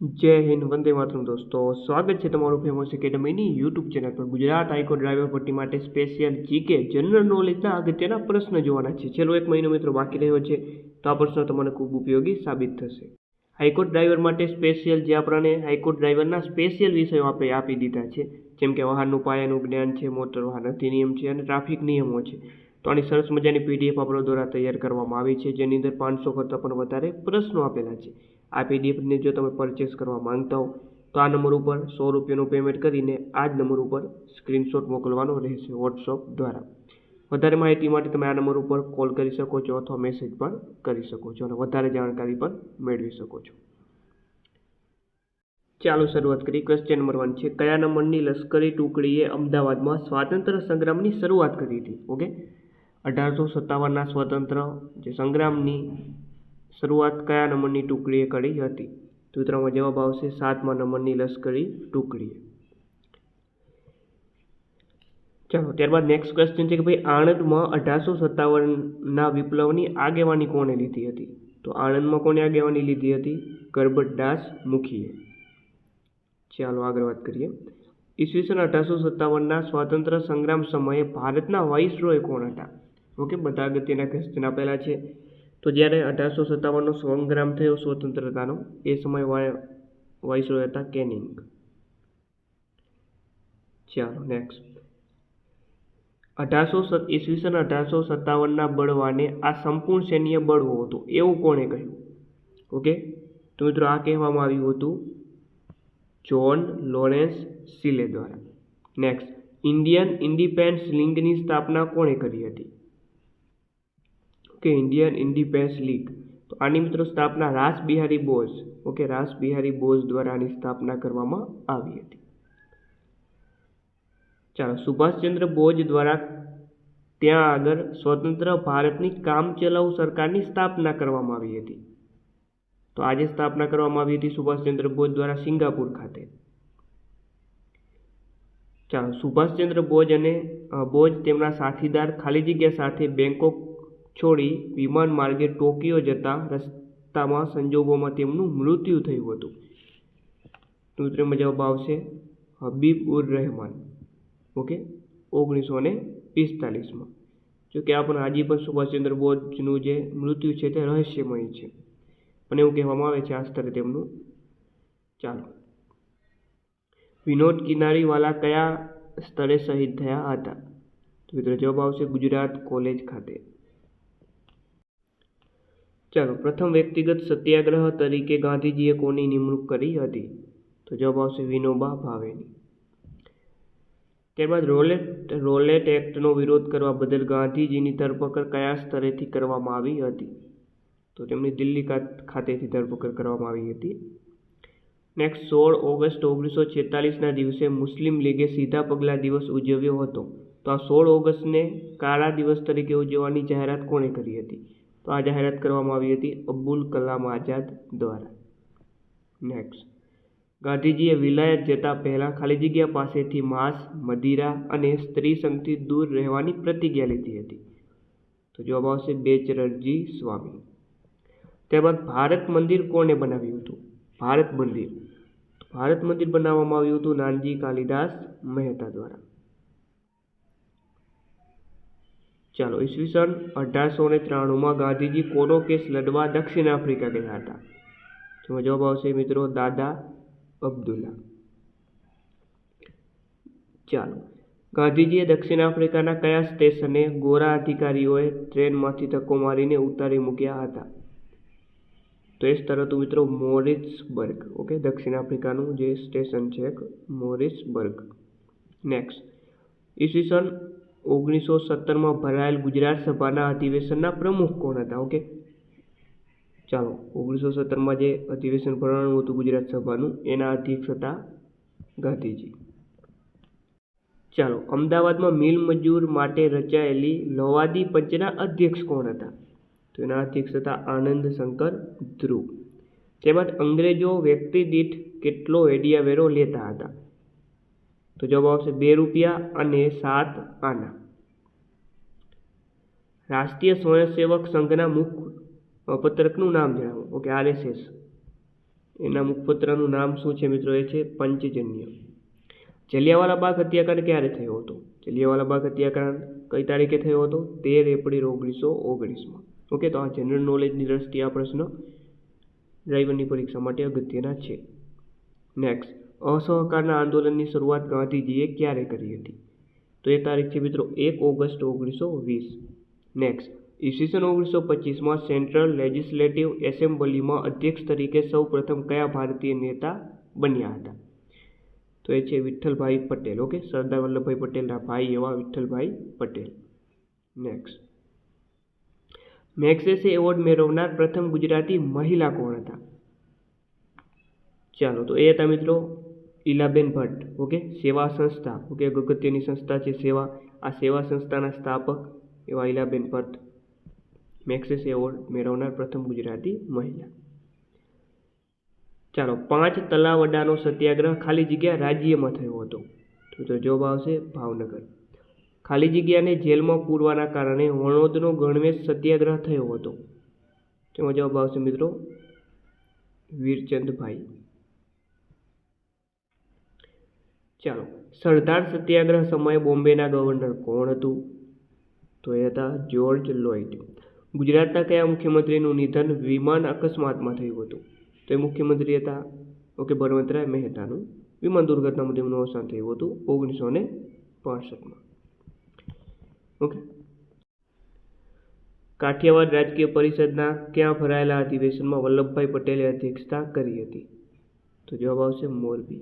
જય હિન્દ, વંદે માતરમ દોસ્તો. સ્વાગત છે તમારું ફેમસ એકેડમીની યુટ્યુબ ચેનલ પર. ગુજરાત હાઈકો ડ્રાઈવર ભરતી માટે સ્પેશિયલ જીકે જનરલ નોલેજના અગત્યના પ્રશ્ન જોવાના છે. છેલ્લો એક મહિનો મિત્રો બાકી રહ્યો છે, તો આ પ્રશ્ન તમને ખૂબ ઉપયોગી સાબિત થશે. હાઈકોર્ટ ડ્રાઈવર માટે સ્પેશિયલ જે આપણને હાઈકોર્ટ ડ્રાઈવરના સ્પેશિયલ વિષયો આપણે આપી દીધા છે. જેમ કે વાહનનું પાયાનું જ્ઞાન છે, મોટર વાહન અધિનિયમ છે અને ટ્રાફિક નિયમો છે. તો આની સરસ મજાની પીડીએફ આપણા દ્વારા તૈયાર કરવામાં આવી છે. જેની અંદર પાંચસો કરતાં પણ વધારે પ્રશ્નો આપેલા છે. આ પીડીએફને જો તમે પરચેસ કરવા માંગતા હો, તો આ નંબર ઉપર સો રૂપિયાનું પેમેન્ટ કરીને આ જ નંબર ઉપર સ્ક્રીનશોટ મોકલવાનો રહેશે વોટ્સઅપ દ્વારા. વધારે માહિતી માટે તમે આ નંબર ઉપર કોલ કરી શકો છો અથવા મેસેજ પણ કરી શકો છો અને વધારે જાણકારી પણ મેળવી શકો છો. ચાલો શરૂઆત કરી ક્વેશ્ચન નંબર વન છે, કયા નંબરની લશ્કરી ટુકડીએ અમદાવાદમાં સ્વાતંત્ર્ય સંગ્રામની શરૂઆત કરી હતી? ઓકે અઢારસો સત્તાવનના સ્વતંત્ર જે સંગ્રામની શરૂઆત કયા નંબરની ટુકડીએ કરી હતી? તો મિત્રોમાં જવાબ આવશે સાતમા નંબરની લશ્કરી ટુકડીએ. ચાલો, ત્યારબાદ નેક્સ્ટ ક્વેશ્ચન છે કે ભાઈ, આણંદમાં અઢારસો સત્તાવનના વિપ્લવની આગેવાની કોણે લીધી હતી? તો આણંદમાં કોણે આગેવાની લીધી હતી? ગરબતદાસ મુખીએ. ચાલો, આગળ વાત કરીએ. ઈસવીસન અઢારસો સત્તાવનના સ્વાતંત્ર્ય સંગ્રામ સમયે ભારતના વાઇસરોય કોણ હતા? ઓકે, બધા અગત્યના ક્વેશ્ચન આપેલા છે. તો જ્યારે અઢારસો સત્તાવનનો સંગ્રામ થયો સ્વતંત્રતાનો, એ સમય વાઇસરોય હતા કેનિંગ. ચાલો નેક્સ્ટ અઢારસો ઈસવીસન અઢારસો સત્તાવનના બળવાને આ સંપૂર્ણ સૈન્ય બળવો હતું. એવું કોણે કહ્યું? ઓકે? તો મિત્રો આ કહેવામાં આવ્યું હતું જોન લોરેન્સ સિલે દ્વારા. નેક્સ્ટ ઇન્ડિયન ઇન્ડિપેન્ડન્સ લીગની સ્થાપના કોણે કરી હતી? ઓકે ઇન્ડિયન ઇન્ડિપેન્ડન્સ લીગ તો આની મિત્રો સ્થાપના રાસ બિહારી બોઝ, ઓકે, રાસ બિહારી બોઝ દ્વારા આની સ્થાપના કરવામાં આવી હતી. ચાલો, સુભાષચંદ્ર બોઝ દ્વારા ત્યાં આગળ સ્વતંત્ર ભારતની કામચલાઉ સરકારની સ્થાપના કરવામાં આવી હતી. તો આજે સ્થાપના કરવામાં આવી હતી સુભાષચંદ્ર બોઝ દ્વારા સિંગાપુર ખાતે. ચાલો, સુભાષચંદ્ર બોઝ અને બોઝ તેમના સાથીદાર ખાલી જગ્યા સાથે બેંકોક છોડી વિમાન માર્ગે ટોકિયો જતા રસ્તામાં સંજોગોમાં તેમનું મૃત્યુ થયું હતું. તો જવાબ આવશે હબીબ ઉર રહેમાન. ઓકે? ઓગણીસો ને પિસ્તાલીસમાં. જોકે આ પણ હજી પણ સુભાષચંદ્ર બોઝનું જે મૃત્યુ છે તે રહસ્યમય છે. અને એવું કહેવામાં આવે છે, આ સ્તરે તેમનું ચાલો. વિનોદ કિનારીવાલા કયા સ્થળે શહીદ થયા હતા? તો મિત્રો જવાબ આવશે ગુજરાત કોલેજ ખાતે. ચાલો, પ્રથમ વ્યક્તિગત સત્યાગ્રહ તરીકે ગાંધીજીએ કોની નિમણૂક કરી હતી? તો જવાબ આવશે વિનોબા ભાવેની. ત્યારબાદ રોલેટ રોલેટ એક્ટનો વિરોધ કરવા બદલ ગાંધીજીની ધરપકડ કયા સ્તરેથી કરવામાં આવી હતી? તો તેમની દિલ્હી ખાતેથી ધરપકડ કરવામાં આવી હતી. નેક્સ્ટ સોળ ઓગસ્ટ ઓગણીસો છેતાલીસના દિવસે મુસ્લિમ લીગે સીધા પગલાં દિવસ ઉજવ્યો હતો. તો આ સોળ ઓગસ્ટને કાળા દિવસ તરીકે ઉજવવાની જાહેરાત કોણે કરી હતી? આ જાહેરાત કરવામાં આવી હતી અબ્દુલ કલામ આઝાદ દ્વારા. નેક્સ્ટ ગાંધીજીએ વિલાયત જતા પહેલાં ખાલી જગ્યા પાસેથી માંસ, મદિરા અને સ્ત્રી સંગથી દૂર રહેવાની પ્રતિજ્ઞા લીધી હતી. તો જવાબ આવશે બેચરજી સ્વામી. ત્યારબાદ ભારત મંદિર કોણે બનાવ્યું હતું? ભારત મંદિર. ભારત મંદિર બનાવવામાં આવ્યું હતું નાનજી કાલિદાસ મહેતા દ્વારા. ચાલો ઈસવીસન અઢારસો ને ત્રાણુંમાં ગાંધીજી કોનો કેસ લડવા દક્ષિણ આફ્રિકા ગયા હતા? જેમાં જવાબ આવશે મિત્રો દાદા અબ્દુલ્લા. ચાલો, ગાંધીજીએ દક્ષિણ આફ્રિકાના કયા સ્ટેશને ગોરા અધિકારીઓએ ટ્રેનમાંથી ધક્કો મારીને ઉતારી મૂક્યા હતા? તો એ હતું મિત્રો મોરિસબર્ગ. ઓકે, દક્ષિણ આફ્રિકાનું જે સ્ટેશન છે, મોરિસબર્ગ. નેક્સ્ટ ઈસવીસન ઓગણીસો સત્તરમાં ભરાયેલ ગુજરાત સભાના અધિવેશનના પ્રમુખ કોણ હતા? ઓકે ચાલો ઓગણીસો સત્તરમાં જે અધિવેશન ભરવાનું હતું ગુજરાત સભાનું, એના અધ્યક્ષ હતા ગાંધીજી. ચાલો, અમદાવાદમાં મિલ મજૂર માટે રચાયેલી લવાદી પંચના અધ્યક્ષ કોણ હતા? તો એના અધ્યક્ષ હતા આનંદ શંકર ધ્રુવ. તેમજ અંગ્રેજો વ્યક્તિ દીઠ કેટલો એડિયા વેરો લેતા હતા? તો જવાબ આવશે બે રૂપિયા અને સાત આના. રાષ્ટ્રીય સ્વયંસેવક સંઘના મુખ પત્રકનું નામ જણાવો. Okay, RSS. એના મુખપત્રનું નામ શું છે મિત્રો? એ છે પંચજન્ય. જલિયાવાલા બાગ હત્યાકાંડ ક્યારે થયો હતો? જલિયાવાલા બાગ હત્યાકાંડ કઈ તારીખે થયો હતો? તેર એપ્રિલ ઓગણીસો ઓગણીસમાં. ઓકે, તો આ જનરલ નોલેજની દ્રષ્ટિએ આ પ્રશ્ન ડ્રાઈવરની પરીક્ષા માટે અગત્યના છે. નેક્સ્ટ. અસહકારના આંદોલનની શરૂઆત ગાંધીજીએ ક્યારે કરી હતી? તો એ તારીખ છે મિત્રો એક ઓગસ્ટ ઓગણીસો વીસ. નેક્સ્ટ ઈસવીસન ઓગણીસો પચીસમાં સેન્ટ્રલ લેજિસ્લેટિવ એસેમ્બલીમાં અધ્યક્ષ તરીકે સૌ પ્રથમ કયા ભારતીય નેતા બન્યા હતા? તો એ છે વિઠ્ઠલભાઈ પટેલ, ઓકે? સરદાર વલ્લભભાઈ પટેલના ભાઈ એવા Vitthalbhai Patel. Next Magsaysay award મેળવનાર પ્રથમ ગુજરાતી મહિલા કોણ હતા? ચાલો, તો એ હતા મિત્રો ઈલાબેન ભટ્ટ, ઓકે? સેવા સંસ્થા, ઓકે? અગત્યની સંસ્થા છે સેવા. આ સેવા સંસ્થાના સ્થાપક એવા ઈલાબેન ભટ્ટ. મેક્સેસ એવોર્ડ મેળવનાર પ્રથમ ગુજરાતી મહિલા. ચાલો, પાંચ તલાવડાનો સત્યાગ્રહ ખાલી જગ્યા રાજ્યમાં થયો હતો. તો તો જવાબ આવશે ભાવનગર. ખાલી જગ્યાને જેલમાં પૂરવાના કારણે વણોદનો ગણવેશ સત્યાગ્રહ થયો હતો. તેમાં જવાબ આવશે મિત્રો, વીરચંદભાઈ. ચાલો, સરદાર સત્યાગ્રહ સમયે બોમ્બેના ગવર્નર કોણ હતું? તો એ હતા જ્યોર્જ લોઇડ ગુજરાતના કયા મુખ્યમંત્રીનું નિધન વિમાન અકસ્માતમાં થયું હતું? તો એ મુખ્યમંત્રી હતા, ઓકે, બળવંતરાય મહેતાનું. વિમાન દુર્ઘટનામાં તેમનું અવસાન થયું હતું ઓગણીસો ને પાસઠમાં. ઓકે. કાઠિયાવાડ રાજકીય પરિષદના ક્યાં ભરાયેલા અધિવેશનમાં વલ્લભભાઈ પટેલે અધ્યક્ષતા કરી હતી? તો જવાબ આવશે મોરબી.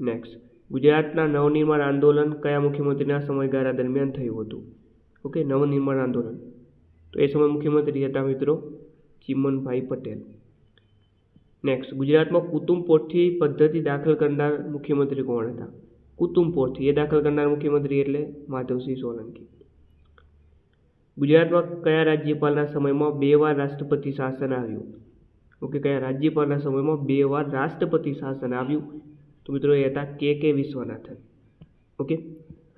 નેક્સ્ટ ગુજરાતના નવનિર્માણ આંદોલન કયા મુખ્યમંત્રીના સમયગાળા દરમિયાન થયું હતું? ઓકે નવનિર્માણ આંદોલન. તો એ સમય મુખ્યમંત્રી હતા મિત્રો ચિમનભાઈ પટેલ. નેક્સ્ટ ગુજરાતમાં કુટુંબ પોથી પદ્ધતિ દાખલ કરનાર મુખ્યમંત્રી કોણ હતા? કુટુંબ પોથી એ દાખલ કરનાર મુખ્યમંત્રી એટલે માધવસિંહ સોલંકી. ગુજરાતમાં કયા રાજ્યપાલના સમયમાં બે વાર રાષ્ટ્રપતિ શાસન આવ્યું? ઓકે કયા રાજ્યપાલના સમયમાં બે વાર રાષ્ટ્રપતિ શાસન આવ્યું? તો મિત્રો એ હતા કે કે વિશ્વનાથન. ઓકે?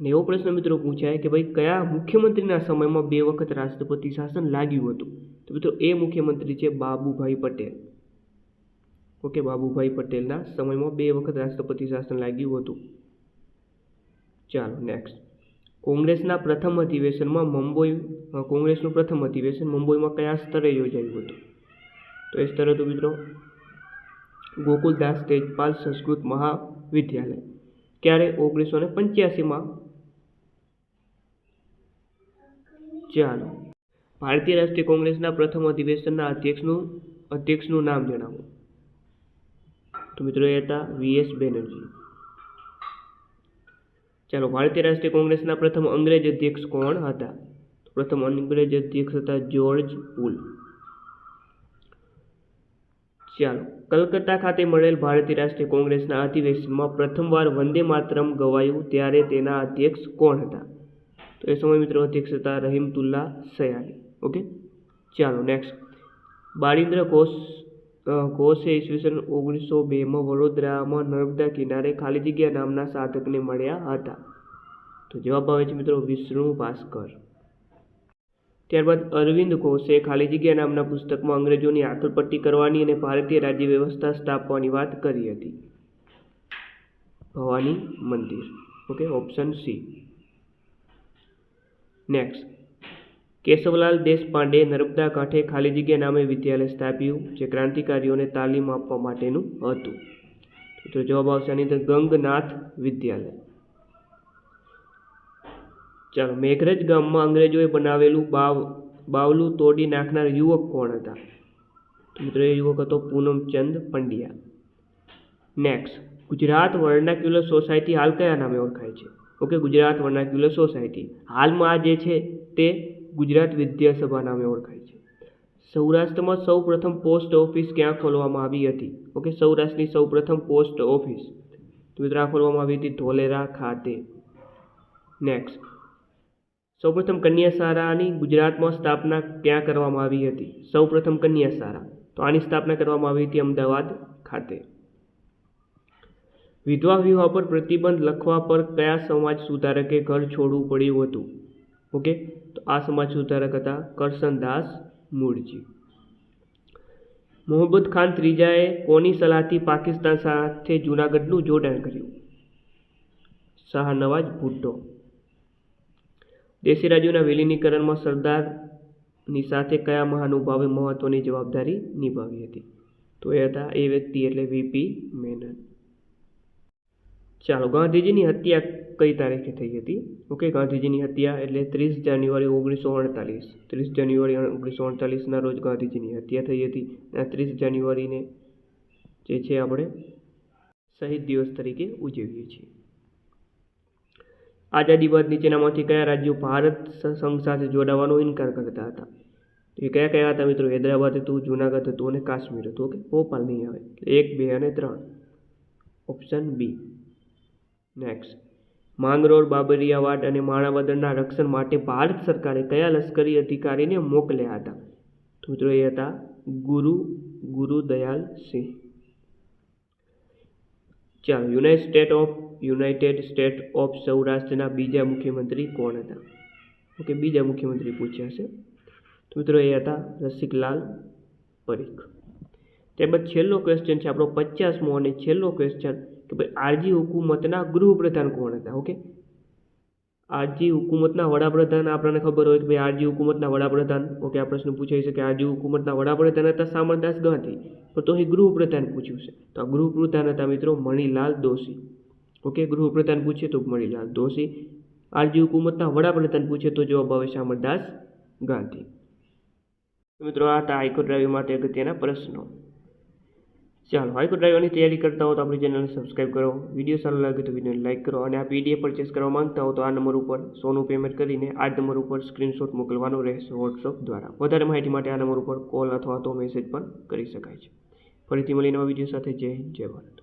અને એવો પ્રશ્ન મિત્રો પૂછાય કે ભાઈ કયા મુખ્યમંત્રીના સમયમાં બે વખત રાષ્ટ્રપતિ શાસન લાગ્યું હતું? તો મિત્રો એ મુખ્યમંત્રી છે બાબુભાઈ પટેલ. ઓકે, બાબુભાઈ પટેલના સમયમાં બે વખત રાષ્ટ્રપતિ શાસન લાગ્યું હતું. ચાલો નેક્સ્ટ કોંગ્રેસના પ્રથમ અધિવેશનમાં મુંબઈ કોંગ્રેસનું પ્રથમ અધિવેશન મુંબઈમાં કયા સ્તરે યોજાયું હતું? તો એ સ્તર હતું મિત્રો ગોકુલદાસ તેજપાલ સંસ્કૃત મહાવિદ્યાલય. ક્યારે? ઓગણીસો ને પંચ્યાસીમાં. ચાલો. ભારતીય રાષ્ટ્રીય કોંગ્રેસના પ્રથમ અધિવેશનના અધ્યક્ષનું અધ્યક્ષનું નામ જણાવો. તો મિત્રો એ હતા વીએસ બેનર્જી. ચાલો, ભારતીય રાષ્ટ્રીય કોંગ્રેસના પ્રથમ અંગ્રેજ અધ્યક્ષ કોણ હતા? પ્રથમ અંગ્રેજ અધ્યક્ષ હતા જ્યોર્જ પુલ. ચાલો કલકત્તા ખાતે મળેલ ભારતીય રાષ્ટ્રીય કોંગ્રેસના અધિવેશનમાં પ્રથમવાર વંદે માતરમ ગવાયું ત્યારે તેના અધ્યક્ષ કોણ હતા? તો એ સમય મિત્રો અધ્યક્ષ હતા રહીમતુલ્લા સયાની ઓકે? ચાલો નેક્સ્ટ બાળિન્દ્ર ઘોષ ઘોષે ઈસવીસન ઓગણીસો બેમાં વડોદરામાં નર્મદા કિનારે ખાલી જગ્યા નામના સાધકને મળ્યા હતા. તો જવાબ આવે છે મિત્રો વિષ્ણુ ભાસ્કર. ત્યારબાદ અરવિંદ ઘોષે ખાલી જગ્યા નામના પુસ્તકમાં અંગ્રેજોની આકલપટ્ટી કરવાની અને ભારતીય રાજ્ય વ્યવસ્થા સ્થાપવાની વાત કરી હતી. ભવાની મંદિર. Okay, option C. Next. Keshavlal Deshpande Narmada કાંઠે ખાલી જગ્યા નામે વિદ્યાલય સ્થાપ્યું, જે ક્રાંતિકારીઓને તાલીમ આપવા માટેનું હતું. તો જવાબ આવશે આની અંદર ગંગનાથ વિદ્યાલય. ચાલો, મેઘરજ ગામમાં અંગ્રેજોએ બનાવેલું બાવ, બાવલું તોડી નાખનાર યુવક કોણ હતા? મિત્રો, એ યુવક હતો Poonamchand Pandya. Next Gujarat vernacular society હાલ કયા નામે ઓળખાય છે? Okay Gujarat vernacular society. હાલમાં આ જે છે તે ગુજરાત વિદ્યાસભા નામે ઓળખાય છે. સૌરાષ્ટ્રમાં સૌ પ્રથમ પોસ્ટ ઓફિસ ક્યાં ખોલવામાં આવી હતી? ઓકે સૌરાષ્ટ્રની સૌ પ્રથમ પોસ્ટ ઓફિસ. તો મિત્રો, આ ખોલવામાં આવી હતી ધોલેરા ખાતે. નેક્સ્ટ સૌપ્રથમ કન્યા સારાની ગુજરાતમાં સ્થાપના ક્યાં કરવામાં આવી હતી? સૌપ્રથમ કન્યા શાળા તો આની સ્થાપના કરવામાં આવી હતી અમદાવાદ ખાતે. વિધવા વિવાહ પર પ્રતિબંધ લખવા પર કયા સમાજ સુધારકે ઘર છોડવું પડ્યું હતું? ઓકે, તો આ સમાજ સુધારક હતા કરશનદાસ મૂળજી. મોહમ્મદ ખાન ત્રીજાએ કોની સલાહથી પાકિસ્તાન સાથે જૂનાગઢનું જોડાણ કર્યું? શાહનવાજ ભુટ્ટો. દેશી રાજ્યોના વિલીનીકરણમાં સરદારની સાથે કયા મહાનુભાવે મહત્વની જવાબદારી નિભાવી હતી? તો એ હતા એ વ્યક્તિ એટલે વીપી મેનન. ચાલો, ગાંધીજીની હત્યા કઈ તારીખે થઈ હતી? ઓકે, ગાંધીજીની હત્યા એટલે ત્રીસ જાન્યુઆરી ઓગણીસો અડતાલીસ. ત્રીસ જાન્યુઆરી ઓગણીસો અડતાલીસના રોજ ગાંધીજીની હત્યા થઈ હતી. આ ત્રીસ જાન્યુઆરીને જે છે આપણે શહીદ દિવસ તરીકે ઉજવીએ છીએ. આઝાદી બાદ નીચેનામાંથી કયા રાજ્યો ભારત સંઘ સાથે જોડાવાનો ઇનકાર કરતા હતા? એ કયા કયા હતા મિત્રો? હૈદરાબાદ હતું, જુનાગઢ હતું અને કાશ્મીર હતું, ઓકે? ભોપાલ નહીં આવે. એક, બે અને ત્રણ. Option B. Next Mangrol, Babariyawad અને માણાવદરના રક્ષણ માટે ભારત સરકારે કયા લશ્કરી અધિકારીને મોકલ્યા હતા? તો મિત્રો એ હતા ગુરુ ગુરુ દયાલ સિંહ. ચાલો United State of United State of સૌરાષ્ટ્રના બીજા મુખ્યમંત્રી કોણ હતા? ઓકે, બીજા મુખ્યમંત્રી પૂછ્યા છે તો મિત્રો, એ હતા રસિકલાલ પરીખ. ત્યારબાદ છેલ્લો ક્વેશ્ચન છે આપણો પચાસમો અને છેલ્લો ક્વેશ્ચન કે ભાઈ, આરજી હુકુમતના ગૃહપ્રધાન કોણ હતા? ઓકે? આરજી હુકુમતના વડાપ્રધાન, આપણને ખબર હોય કે ભાઈ, આરજી હુકુમતના વડાપ્રધાન. ઓકે, આ પ્રશ્ન પૂછાઈ શકે આરજી હુકુમતના વડાપ્રધાન હતા સામરદાસ ગાંધી. પણ તો અહીં ગૃહપ્રધાન પૂછ્યું છે. તો આ ગૃહપ્રધાન હતા મિત્રો મણિલાલ દોશી. ઓકે ગૃહપ્રધાન પૂછે તો મણિલાલ દોશી, આરજી હુકુમતના વડાપ્રધાન પૂછે તો જવાબ આવે સામરદાસ ગાંધી. મિત્રો, આ હતા હાઈકોર્ટ ડ્રાઈવ માટે અગત્યના પ્રશ્નો. ચાલો, હાઈકોર્ટ ડ્રાઈવરની તૈયારી કરતા હો તો આપણી ચેનલને સબસ્ક્રાઈબ કરો. વીડિયો સારો લાગે તો વિડીયોને લાઇક કરો અને આ પીડીએફ પરચેસ કરવા માંગતા હો તો આ નંબર ઉપર સોનું પેમેન્ટ કરીને આ નંબર ઉપર સ્ક્રીનશોટ મોકલવાનો રહેશે વોટ્સઅપ દ્વારા. વધારે માહિતી માટે આ નંબર ઉપર કોલ અથવા તો મેસેજ પણ કરી શકાય છે. ફરીથી મળીને નવા વીડિયો સાથે જય જય ભારત